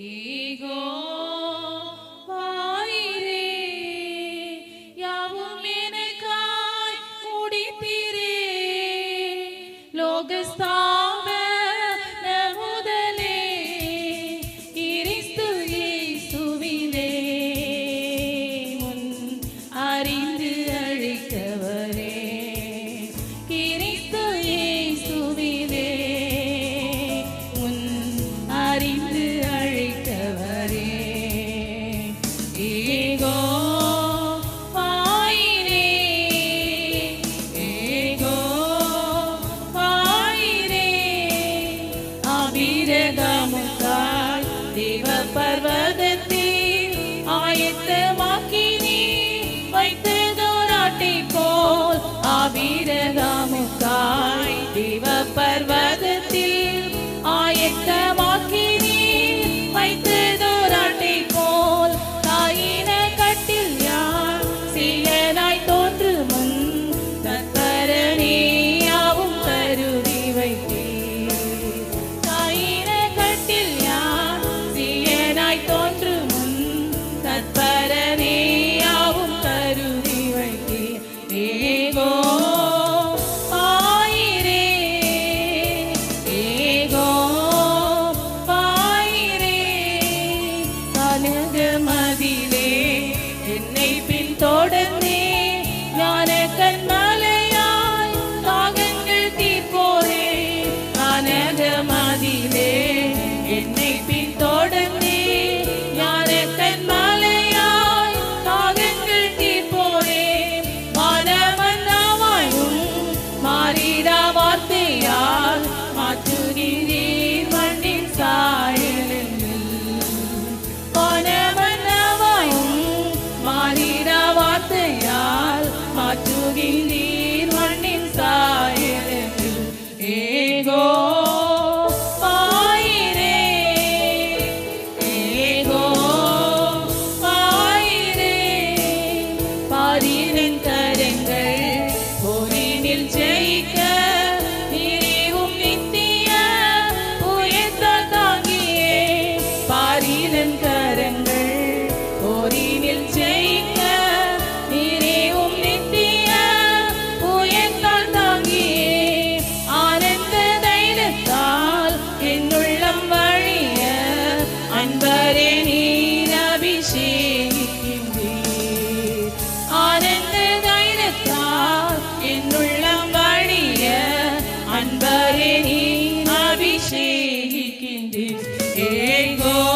Eagle. வீரகாமுக்காய் தேவ பர்வதத்தில் ஆயத்தமாக்கி நீ வைத்ததோராட்டை போல் தாயின கட்டில் யார் சீயனாய் தோன்று முன் தற்பரணியாவும் கருதி வைத்தீர். தாயின கட்டில் யார் சீயனாய் தோன்று முன் தற்பரணியாவும் கருதி வைத்தீர். make en